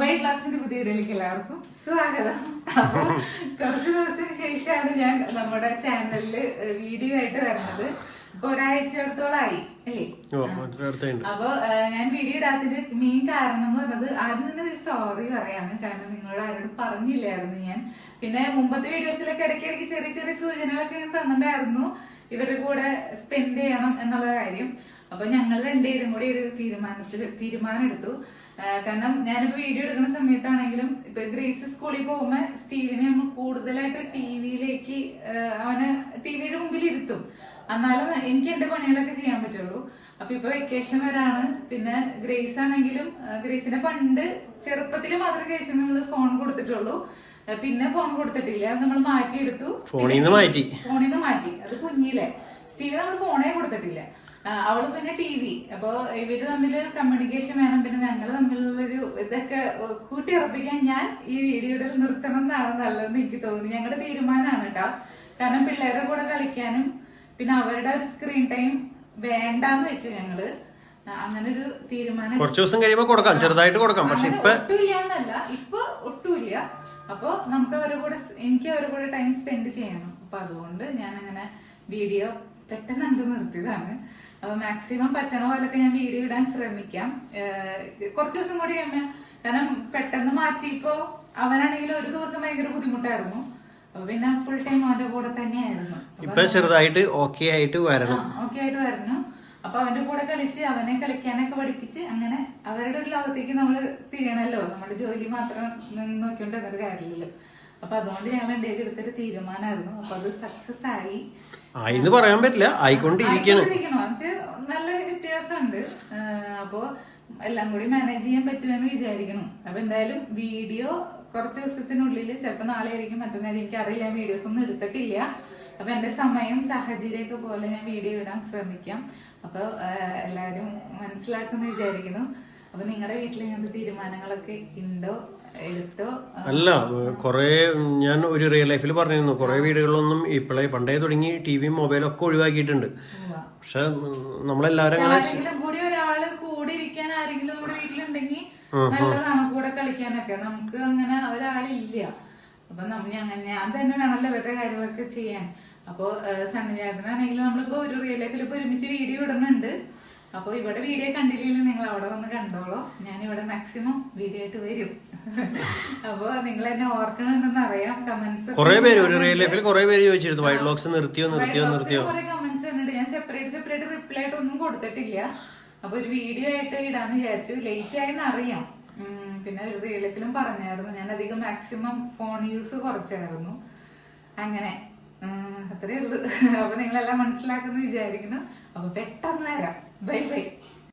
White ക്ലാസിന്റെ പുതിയ വീഡിയോയിലേക്ക് എല്ലാവർക്കും സ്വാഗതം. അപ്പൊ കുറച്ച് ദിവസത്തിന് ശേഷമാണ് ഞാൻ നമ്മുടെ ചാനലിൽ വീഡിയോ ആയിട്ട് വരുന്നത്. ഇപ്പൊ ഒരാഴ്ചയോളത്തോളായി അല്ലേ? അപ്പൊ ഞാൻ വീഡിയോ ഇടാത്തതിന്റെ മെയിൻ കാരണം എന്ന് പറഞ്ഞത് ആദ്യം തന്നെ സോറി പറയാണ് കാരണം നിങ്ങളോട് ആരോടും പറഞ്ഞില്ലായിരുന്നു ഞാൻ. പിന്നെ മുമ്പത്തെ വീഡിയോസിലൊക്കെ ഇടയ്ക്കിടയ്ക്ക് ചെറിയ ചെറിയ സൂചനകളൊക്കെ ഞാൻ തന്നിട്ടുണ്ടായിരുന്നു. ഇവരുടെ കൂടെ സ്പെൻഡ് ചെയ്യണം എന്നുള്ള കാര്യം. അപ്പൊ ഞങ്ങൾ രണ്ടുപേരും കൂടി ഒരു തീരുമാനത്തിൽ തീരുമാനം എടുത്തു കാരണം ഞാനിപ്പോ വീഡിയോ എടുക്കുന്ന സമയത്താണെങ്കിലും ഇപ്പൊ ഗ്രേസ് സ്കൂളിൽ പോകുമ്പോ സ്റ്റീവിനെ നമ്മൾ കൂടുതലായിട്ട് ടി വിയിലേക്ക് അവന് ടി വിയുടെ മുമ്പിൽ ഇരുത്തും. എന്നാലും എനിക്ക് എന്റെ പണികളൊക്കെ ചെയ്യാൻ പറ്റുള്ളൂ. അപ്പൊ ഇപ്പൊ വെക്കേഷൻ വരാണ്. പിന്നെ ഗ്രേസ് ആണെങ്കിലും ഗ്രേസിന്റെ പണ്ട് ചെറുപ്പത്തിൽ മാത്രമേ ഗ്രേസിന് നമ്മൾ ഫോൺ കൊടുത്തിട്ടുള്ളൂ. പിന്നെ ഫോൺ കൊടുത്തിട്ടില്ല. അത് നമ്മൾ മാറ്റിയെടുത്തു. ഫോണിൽ നിന്ന് മാറ്റി. ഫോണിൽ നിന്ന് മാറ്റി. അത് കുഞ്ഞിലെ. സ്റ്റീവ് നമ്മൾ ഫോണേ കൊടുത്തിട്ടില്ല. അവൾ പിന്നെ ടി വി അപ്പൊ ഇവർ തമ്മിൽ കമ്മ്യൂണിക്കേഷൻ വേണം. പിന്നെ ഞങ്ങൾ തമ്മിലുള്ളൊരു ഇതൊക്കെ കൂട്ടി ഉറപ്പിക്കാൻ ഞാൻ ഈ വീഡിയോയിൽ നിർത്തണം എന്നാണ് നല്ലതെന്ന് എനിക്ക് തോന്നി. ഞങ്ങളുടെ തീരുമാനമാണ് കേട്ടോ കാരണം പിള്ളേരുടെ കൂടെ കളിക്കാനും പിന്നെ അവരുടെ ഒരു സ്ക്രീൻ ടൈം വേണ്ടാന്ന് വെച്ചു ഞങ്ങൾ. അങ്ങനെ ഒരു തീരുമാനം കുറച്ച് ദിവസം കഴിയുമ്പോൾ കൊടുക്കാം. ചെറുതായിട്ട് കൊടുക്കാം. പക്ഷെ ഇപ്പൊ ഒട്ടുമില്ല എന്നല്ല ഇപ്പൊ ഒട്ടുമില്ല. അപ്പൊ നമുക്ക് അവരുടെ കൂടെ എനിക്ക് അവരുടെ കൂടെ ടൈം സ്പെൻഡ് ചെയ്യണം. അപ്പൊ അതുകൊണ്ട് ഞാൻ അങ്ങനെ വീഡിയോ പെട്ടെന്ന് കണ്ടു നിർത്തിയതാണ്. അപ്പൊ മാക്സിമം പറ്റണ പോലൊക്കെ ഞാൻ വീഡിയോ ഇടാൻ ശ്രമിക്കാം. കുറച്ച് ദിവസം കൂടി അമ്മ കാരണം പെട്ടെന്ന് മാറ്റിയപ്പോ അവനാണെങ്കിൽ ഒരു ദിവസം ഭയങ്കര ബുദ്ധിമുട്ടായിരുന്നു. അപ്പൊ പിന്നെ ഫുൾ ടൈം അവന്റെ കൂടെ തന്നെയായിരുന്നു. ഇപ്പൊ ചെറുതായിട്ട് ഓക്കെ ആയിട്ട് വരണം. ഓക്കെ ആയിട്ട് വരുന്നു അപ്പൊ അവന്റെ കൂടെ കളിച്ച് അവനെ കളിക്കാനൊക്കെ പഠിപ്പിച്ച് അങ്ങനെ അവരുടെ ഒരു ലോകത്തേക്ക് നമ്മൾ തിരിയണല്ലോ. നമ്മുടെ ജോലി മാത്രം നോക്കിക്കൊണ്ട് എന്നൊരു കാര്യമില്ലല്ലോ. അപ്പൊ അതുകൊണ്ട് ഞങ്ങൾ ഇന്ത്യയ്ക്ക് എടുത്തൊരു തീരുമാനമായിരുന്നു. അപ്പൊ അത് സക്സസ് ആയി. ആയിന്ന് പറയാൻ പറ്റില്ല. ആയിക്കൊണ്ടിരിക്കാണ്. ആഹ് അപ്പൊ എല്ലാം കൂടി മാനേജ് ചെയ്യാൻ പറ്റുമെന്ന് വിചാരിക്കുന്നു. അപ്പൊ എന്തായാലും വീഡിയോ കുറച്ച് ദിവസത്തിനുള്ളിൽ ചിലപ്പോൾ നാളെ ആയിരിക്കും മറ്റന്നാൾ എനിക്ക് അറിയില്ല വീഡിയോസ് ഒന്നും എടുത്തിട്ടില്ല. അപ്പൊ എന്റെ സമയം സാഹചര്യമൊക്കെ പോലെ ഞാൻ വീഡിയോ ഇടാൻ ശ്രമിക്കാം. അപ്പോൾ എല്ലാവരും മനസ്സിലാക്കുമെന്ന് വിചാരിക്കുന്നു. അപ്പൊ നിങ്ങളുടെ വീട്ടിൽ ഇങ്ങനത്തെ തീരുമാനങ്ങളൊക്കെ ഉണ്ടോ? എടുത്തോ? അല്ല കൊറേ ഞാൻ ഒരു റിയൽ ലൈഫിൽ പറഞ്ഞിരുന്നു. കുറെ വീടുകളിലൊന്നും ഇപ്പോഴേ പണ്ടേ തുടങ്ങി ടി മൊബൈലും ഒക്കെ ഒഴിവാക്കിയിട്ടുണ്ട്. പക്ഷെ നമ്മളെല്ലാരും അങ്ങനെ കൂടി ഇരിക്കാൻ ആരെങ്കിലും നമ്മുടെ വീട്ടിലുണ്ടെങ്കിൽ നല്ലതാണ് കൂടെ കളിക്കാനൊക്കെ. നമുക്ക് അങ്ങനെ ഒരാളില്ല. അപ്പൊ നമ്മൾ ഞാൻ തന്നെ വേണമല്ലോ ഇവരുടെ കാര്യങ്ങളൊക്കെ ചെയ്യാൻ. അപ്പൊ സണ്ണിചേട്ടനാണെങ്കിലും നമ്മളിപ്പോ ഒരു റിയൽ ലൈഫിൽ ഇപ്പൊ ഒരുമിച്ച് വീഡിയോ ഇടുന്നുണ്ട്. അപ്പൊ ഇവിടെ വീഡിയോ കണ്ടില്ലെങ്കിൽ നിങ്ങൾ അവിടെ വന്ന് കണ്ടോളൂ. ഞാൻ ഇവിടെ മാക്സിമം വീഡിയോ ആയിട്ട് വരും. അപ്പൊ നിങ്ങൾ എന്നെ ഓർക്കണമെന്ന് അറിയാം. കമന്റ്സ് കുറെ പേര് ഒരു റിയൽ ലൈഫിൽ കുറെ പേര് ചോദിച്ചിരുന്നു. വൈഡ് നിർത്തിയോ നിർത്തിയോ നിർത്തിയോ? കുറെ കമന്റ്സ് ഞാൻ സെപ്പറേറ്റ് സെപ്പറേറ്റ് റിപ്ലൈ ആയിട്ട് ഒന്നും കൊടുത്തിട്ടില്ല. അപ്പൊ ഒരു വീഡിയോ ആയിട്ട് ഇടാന്ന് വിചാരിച്ചു. ലേറ്റ് ആയെന്ന് അറിയാം. പിന്നെ ഒരു പറഞ്ഞായിരുന്നു. ഞാൻ അധികം മാക്സിമം ഫോൺ യൂസ് കുറച്ചായിരുന്നു. അങ്ങനെ. അത്രേ ഉള്ളൂ. അപ്പൊ നിങ്ങളെല്ലാം മനസ്സിലാക്കുന്നു വിചാരിക്കുന്നു. അപ്പൊ പെട്ടെന്ന് വരാം. Bye bye